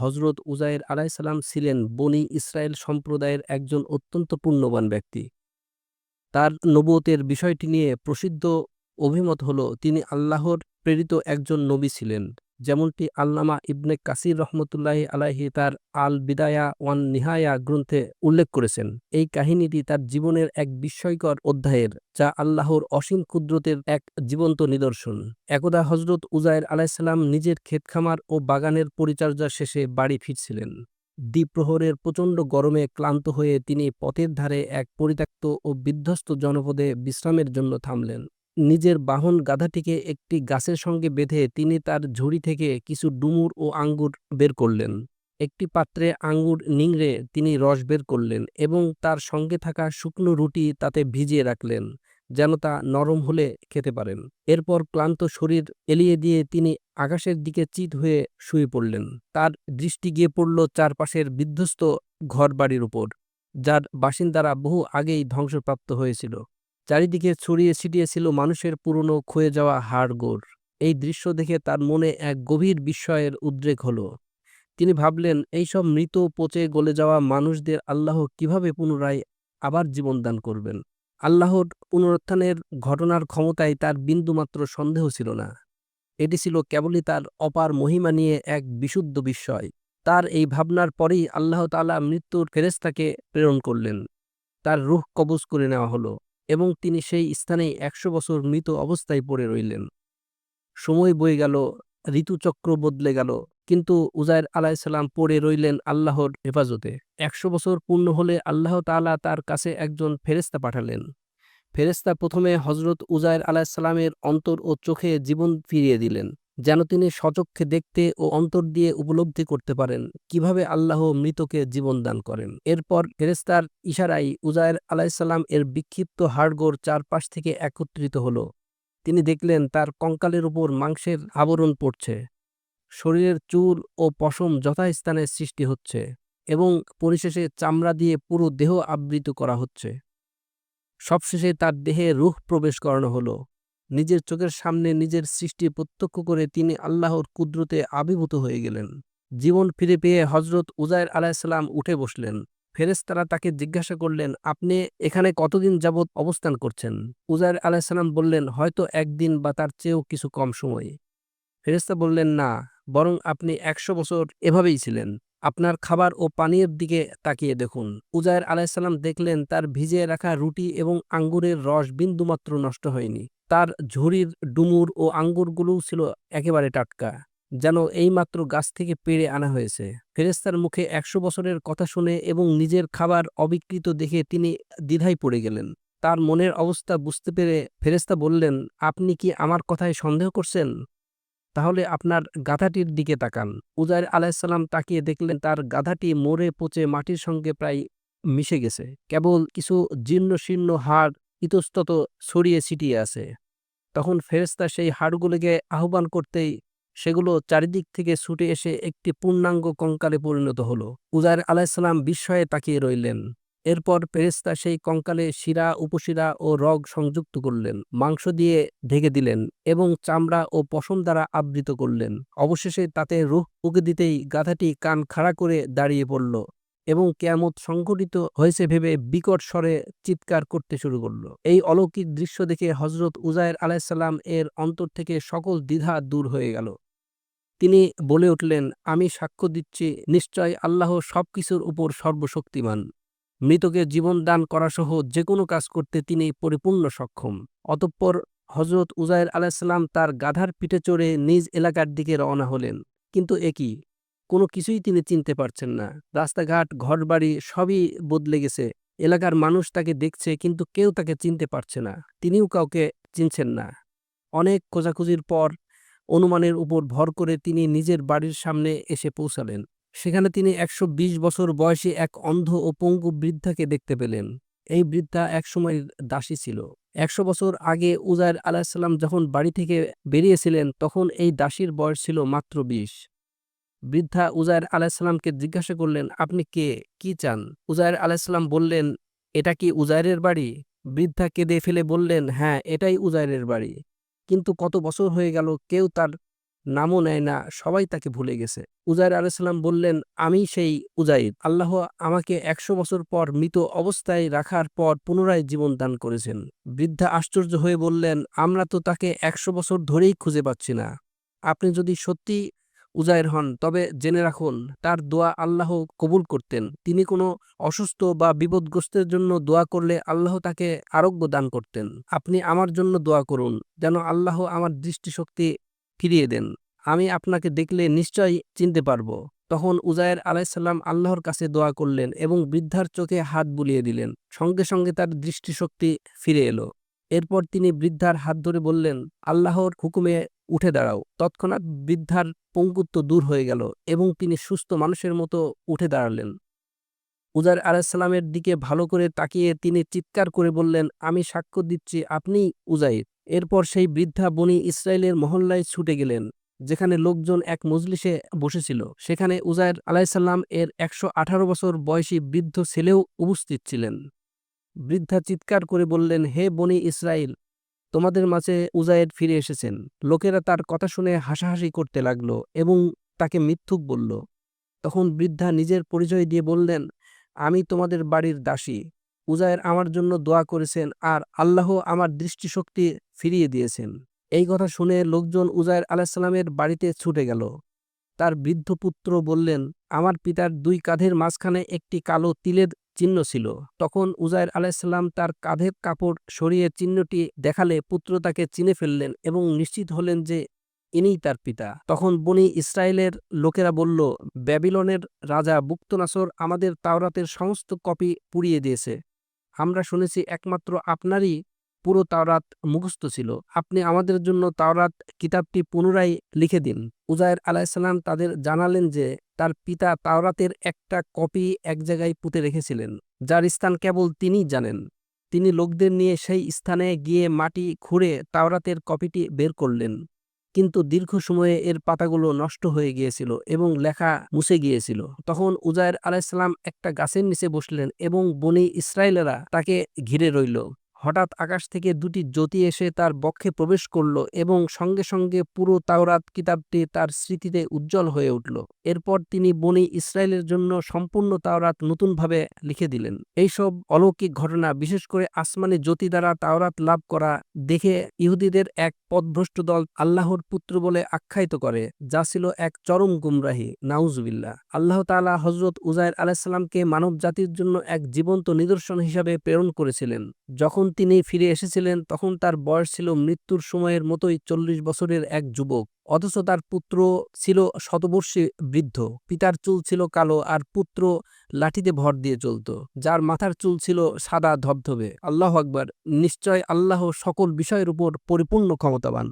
হজরত উজায়ের আলাইসাল্লাম ছিলেন বনি ইসরায়েল সম্প্রদায়ের একজন অত্যন্ত পুণ্যবান ব্যক্তি। তার নবতের বিষয়টি নিয়ে প্রসিদ্ধ অভিমত হল, তিনি আল্লাহর প্রেরিত একজন নবী ছিলেন। যেমনটি আল্লামা ইবনে কাসির রহমতুল্লাহ আলাহি তার আল বিদায়া ওয়ান নিহায়া গ্রন্থে উল্লেখ করেছেন। এই কাহিনীটি তার জীবনের এক বিস্ময়কর অধ্যায়ের, যা আল্লাহর অসীম কুদরতের এক জীবন্ত নিদর্শন। একদা হজরত উজায়ের আলাইসাল্লাম নিজের ক্ষেতখামার ও বাগানের পরিচর্যা শেষে বাড়ি ফিরছিলেন। দ্বীপ্রহরের প্রচণ্ড গরমে ক্লান্ত হয়ে তিনি পথের ধারে এক পরিত্যক্ত ও বিধ্বস্ত জনপদে বিশ্রামের জন্য থামলেন। নিজের বাহন গাধাটিকে একটি গাছের সঙ্গে বেঁধে তিনি তার ঝুড়ি থেকে কিছু ডুমুর ও আঙ্গুর বের করলেন। একটি পাত্রে আঙ্গুর নিংড়ে তিনি রস বের করলেন এবং তার সঙ্গে থাকা শুকনো রুটি তাতে ভিজিয়ে রাখলেন, যেন তা নরম হলে খেতে পারেন। এরপর ক্লান্ত শরীর এলিয়ে দিয়ে তিনি আকাশের দিকে চিত হয়ে শুয়ে পড়লেন। তার দৃষ্টি গিয়ে পড়ল চারপাশের বিধ্বস্ত ঘরবাড়ির উপর, যার বাসিন্দারা বহু আগেই ধ্বংসপ্রাপ্ত হয়েছিল। চারিদিকে ছড়িয়ে ছিটিয়ে ছিল মানুষের পুরনো ক্ষয়ে যাওয়া হাড়গোড়। এই দৃশ্য দেখে তার মনে এক গভীর বিস্ময়ের উদ্রেক হল। তিনি ভাবলেন এইসব মৃত পচে গলে যাওয়া মানুষদের আল্লাহ কীভাবে পুনরায় আবার জীবন দান করবেন? আল্লাহর পুনরুত্থানের ঘটনার ক্ষমতায় তার বিন্দুমাত্র সন্দেহ ছিল না। এটি ছিল কেবলই তার অপার মহিমা নিয়ে এক বিশুদ্ধ বিস্ময়। তার এই ভাবনার পরেই আল্লাহ তালা মৃত্যুর ফেরেস্তাকে প্রেরণ করলেন। তার রুহ কবজ করে নেওয়া হলো। এবং তিনি সেই স্থানেই একশো বছর মৃত অবস্থায় পড়ে রইলেন। সময় বয়ে গেল, ঋতুচক্র বদলে গেল, কিন্তু উজায়ের আলাইসাল্লাম পড়ে রইলেন আল্লাহর হেফাজতে। একশো বছর পূর্ণ হলে আল্লাহ তালা তার কাছে একজন ফেরেস্তা পাঠালেন। ফেরেস্তা প্রথমে হজরত উজায়ের আলাহিসাল্লামের অন্তর ও চোখে জীবন ফিরিয়ে দিলেন। যেন তিনি সচক্ষে দেখতে ও অন্তর দিয়ে উপলব্ধি করতে পারেন কীভাবে আল্লাহ মৃতকে জীবন দান করেন। এরপর ফেরেস্তার ইশারাই উজায়ের আলাইসাল্লাম এর বিক্ষিপ্ত হাড়গোড় চারপাশ থেকে একত্রিত হল। তিনি দেখলেন তার কঙ্কালের উপর মাংসের আবরণ পড়ছে। শরীরের চুল ও পশম যথাস্থানে সৃষ্টি হচ্ছে এবং পরিশেষে চামড়া দিয়ে পুরো দেহ আবৃত করা হচ্ছে। সবশেষে তার দেহে রুহ প্রবেশ করানো হলো। নিজের চোখের সামনে নিজের সৃষ্টি প্রত্যক্ষ করে তিনি আল্লাহর কুদরতে আবির্ভূত হয়ে গেলেন। জীবন ফিরে পেয়ে হজরত উজায়ের আলাহিসাল্লাম উঠে বসলেন। ফেরেস্তারা তাকে জিজ্ঞাসা করলেন, আপনি এখানে কতদিন যাবৎ অবস্থান করছেন? উজায়ের আলাহিসাল্লাম বললেন, হয়তো একদিন বা তার চেয়েও কিছু কম সময়। ফেরেস্তা বললেন, না, বরং আপনি একশো বছর এভাবেই ছিলেন। আপনার খাবার ও পানীয়ের দিকে তাকিয়ে দেখুন। উজায়ের আলাইসাল্লাম দেখলেন তার ভিজিয়ে রাখা রুটি এবং আঙ্গুরের রস বিন্দুমাত্র নষ্ট হয়নি। তার ঝুড়ির ডুমুর ও আঙ্গুরগুলোও ছিল একেবারে টাটকা, যেন এইমাত্র গাছ থেকে পেড়ে আনা হয়েছে। ফেরেস্তার মুখে একশো বছরের কথা শুনে এবং নিজের খাবার অবিকৃত দেখে তিনি দ্বিধায় পড়ে গেলেন। তার মনের অবস্থা বুঝতে পেরে ফেরেস্তা বললেন, আপনি কি আমার কথায় সন্দেহ করছেন? তাহলে আপনার গাধাটির দিকে তাকান। উজায়ের আলাইসাল্লাম তাকিয়ে দেখলেন তার গাধাটি মরে পচে মাটির সঙ্গে প্রায় মিশে গেছে। কেবল কিছু জীর্ণ শীর্ণ হাড় ইতস্তত ছড়িয়ে ছিটিয়ে আছে। তখন ফেরেস্তা সেই হাড়গুলোকে আহ্বান করতেই সেগুলো চারিদিক থেকে ছুটে এসে একটি পূর্ণাঙ্গ কঙ্কালে পরিণত হলো। উজায়ের আলাহিসাল্লাম বিস্ময়ে তাকিয়ে রইলেন। এরপর ফেরেস্তা সেই কঙ্কালে শিরা, উপশিরা ও রগ সংযুক্ত করলেন, মাংস দিয়ে ঢেকে দিলেন এবং চামড়া ও পশম দ্বারা আবৃত করলেন। অবশেষে তাতে রুহ উকে দিতেই গাধাটি কান খাড়া করে দাঁড়িয়ে পড়ল এবং কেয়ামত সংঘটিত হয়েছে ভেবে বিকট স্বরে চিৎকার করতে শুরু করল। এই অলৌকিক দৃশ্য দেখে হজরত উজায়ের আলাইসাল্লাম এর অন্তর থেকে সকল দ্বিধা দূর হয়ে গেল। তিনি বলে উঠলেন, আমি সাক্ষ্য দিচ্ছি, নিশ্চয় আল্লাহ সবকিছুর উপর সর্বশক্তিমান। মৃতকে জীবন দান করাসহ যে কোনো কাজ করতে তিনি পরিপূর্ণ সক্ষম। অতঃপর হজরত উজায়ের আলাহিসাল্লাম তার গাধার পিঠে চড়ে নিজ এলাকার দিকে রওনা হলেন। কিন্তু একই কোনো কিছুই তিনি চিনতে পারছেন না। রাস্তাঘাট, ঘরবাড়ি সবই বদলে গেছে। এলাকার মানুষ তাকে দেখছে কিন্তু কেউ তাকে চিনতে পারছে না। তিনিও কাউকে চিনছেন না। অনেক খোঁজাখুঁজির পর অনুমানের উপর ভর করে তিনি নিজের বাড়ির সামনে এসে পৌঁছালেন। সেখানে তিনি একশো বিশ বছর বয়সী এক অন্ধ ও পঙ্গু বৃদ্ধাকে দেখতে পেলেন। এই বৃদ্ধা একসময় দাসী ছিল। একশো বছর আগে উজায়ের আলাহিসাল্লাম যখন বাড়ি থেকে বেরিয়েছিলেন, তখন এই দাসীর বয়স ছিল মাত্র বিশ। বৃদ্ধা উজায়ের আলাহিসাল্লামকে জিজ্ঞাসা করলেন, আপনি কে? কি চান? উজায়ের আলাহিসাল্লাম বললেন, এটা কি উজায়ের বাড়ি? বৃদ্ধা কেঁদে ফেলে বললেন হ্যাঁ এটাই উজায়ের বাড়ি। কিন্তু কত বছর হয়ে গেল, কেউ তার নামও নেয় না, সবাই তাকে ভুলে গেছে। উজাইর আলাইসাল্লাম বললেন, আমি সেই উজাইর। আল্লাহ আমাকে একশো বছর পর মৃত অবস্থায় রাখার পর পুনরায় জীবন দান করেছেন। বৃদ্ধা আশ্চর্য হয়ে বললেন, আমরা তো তাকে একশো বছর ধরেই খুঁজে পাচ্ছি না। আপনি যদি সত্যি উজায়ের হন, তবে জেনে রাখুন, তার দোয়া আল্লাহ কবুল করতেন। তিনি কোনো অসুস্থ বা বিপদগ্রস্তের জন্য দোয়া করলে আল্লাহ তাকে আরোগ্য দান করতেন। আপনি আমার জন্য দোয়া করুন, যেন আল্লাহ আমার দৃষ্টিশক্তি ফিরিয়ে দেন। আমি আপনাকে দেখলে নিশ্চয়ই চিনতে পারব। তখন উজায়ের আলাইসাল্লাম আল্লাহর কাছে দোয়া করলেন এবং বৃদ্ধার চোখে হাত বুলিয়ে দিলেন। সঙ্গে সঙ্গে তার দৃষ্টিশক্তি ফিরে এলো। এরপর তিনি বৃদ্ধার হাত ধরে বললেন, আল্লাহর হুকুমে উঠে দাঁড়াও। তৎক্ষণাৎ বৃদ্ধার পঙ্কুত্ব দূর হয়ে গেল এবং তিনি সুস্থ মানুষের মতো উঠে দাঁড়ালেন। উজার আলাইসাল্লামের দিকে ভালো করে তাকিয়ে তিনি চিৎকার করে বললেন, আমি সাক্ষ্য দিচ্ছি, আপনি উজাইর। এরপর সেই বৃদ্ধা বনি ইসরায়েলের মহল্লায় ছুটে গেলেন, যেখানে লোকজন এক মজলিসে বসেছিল। সেখানে উজায়ের আলাইসাল্লাম এর একশো আঠারো বছর বয়সী বৃদ্ধ ছেলেও উপস্থিত ছিলেন। বৃদ্ধা চিৎকার করে বললেন, হে বনি ইসরায়েল তোমাদের মাঝে উজায়ের ফিরে এসেছেন। লোকেরা তার কথা শুনে হাসাহাসি করতে লাগল এবং তাকে মিথ্যুক বলল। তখন বৃদ্ধা নিজের পরিচয় দিয়ে বললেন আমি তোমাদের বাড়ির দাসী। উজায়ের আমার জন্য দোয়া করেছেন আর আল্লাহ আমার দৃষ্টিশক্তি ফিরিয়ে দিয়েছেন। এই কথা শুনে লোকজন উজায়ের আলাহিসাল্লামের বাড়িতে ছুটে গেল। তার বৃদ্ধ পুত্র বললেন, আমার পিতার দুই কাঁধের মাঝখানে একটি কালো তিলের চিহ্ন ছিল। তখন উজায়ের আলাইসাল্লাম তার কাঁধের কাপড় সরিয়ে চিহ্নটি দেখালে পুত্র তাকে চিনে ফেললেন এবং নিশ্চিত হলেন যে ইনিই তার পিতা। তখন বনি ইসরায়েলের লোকেরা বলল, ব্যাবিলনের রাজা বুক্তনাসর আমাদের তাওরাতের সমস্ত কপি পুড়িয়ে দিয়েছে। আমরা শুনেছি একমাত্র আপনারই পুরো তাওরাত মুখস্থ ছিল। আপনি আমাদের জন্য তাওরাত কিতাবটি পুনরায় লিখে দিন। উজায়ের আলাইসাল্লাম তাদের জানালেন যে, তার পিতা তাওরাতের একটা কপি এক জায়গায় পুঁতে রেখেছিলেন, যার স্থান কেবল তিনিই জানেন। তিনি লোকদের নিয়ে সেই স্থানে গিয়ে মাটি খুঁড়ে তাওরাতের কপিটি বের করলেন। কিন্তু দীর্ঘ সময়ে এর পাতাগুলো নষ্ট হয়ে গিয়েছিল এবং লেখা মুছে গিয়েছিল। তখন উজায়ের আলাইসাল্লাম একটা গাছের নিচে বসলেন এবং বনি ইসরায়েলেরা তাকে ঘিরে রইল। হঠাৎ আকাশ থেকে দুটি জ্যোতি এসে তার বক্ষে প্রবেশ করল এবং সঙ্গে সঙ্গে পুরো তাওরাত কিতাবটি তার স্মৃতিতে উজ্জ্বল হয়ে উঠল। এরপর তিনি বনি ইসরায়েলের জন্য সম্পূর্ণ তাওরাত নতুনভাবে লিখে দিলেন। এইসব অলৌকিক ঘটনা, বিশেষ করে আসমানি জ্যোতি দ্বারা তাওরাত লাভ করা, দেখে ইহুদিদের এক পদভ্রষ্ট দল আল্লাহর পুত্র বলে আখ্যায়িত করে, যা ছিল এক চরম গুমরাহি। নাউজুবিল্লা আল্লাহ তালা হজরত উজায়ের আলাহিসাল্লামকে মানব জাতির জন্য এক জীবন্ত নিদর্শন হিসাবে প্রেরণ করেছিলেন। যখন তিনি ফিরে এসেছিলেন। তখন তার বয়স ছিল মৃত্যুর সময়ের মতোই চল্লিশ বছরের এক যুবক। অথচ তার পুত্র ছিল শতবর্ষী বৃদ্ধ। পিতার চুল ছিল কালো আর পুত্র লাঠিতে ভর দিয়ে চলত। যার মাথার চুল ছিল সাদা ধবধবে। আল্লাহ আকবার। নিশ্চয় আল্লাহ সকল বিষয়ের উপর পরিপূর্ণ ক্ষমতাবান।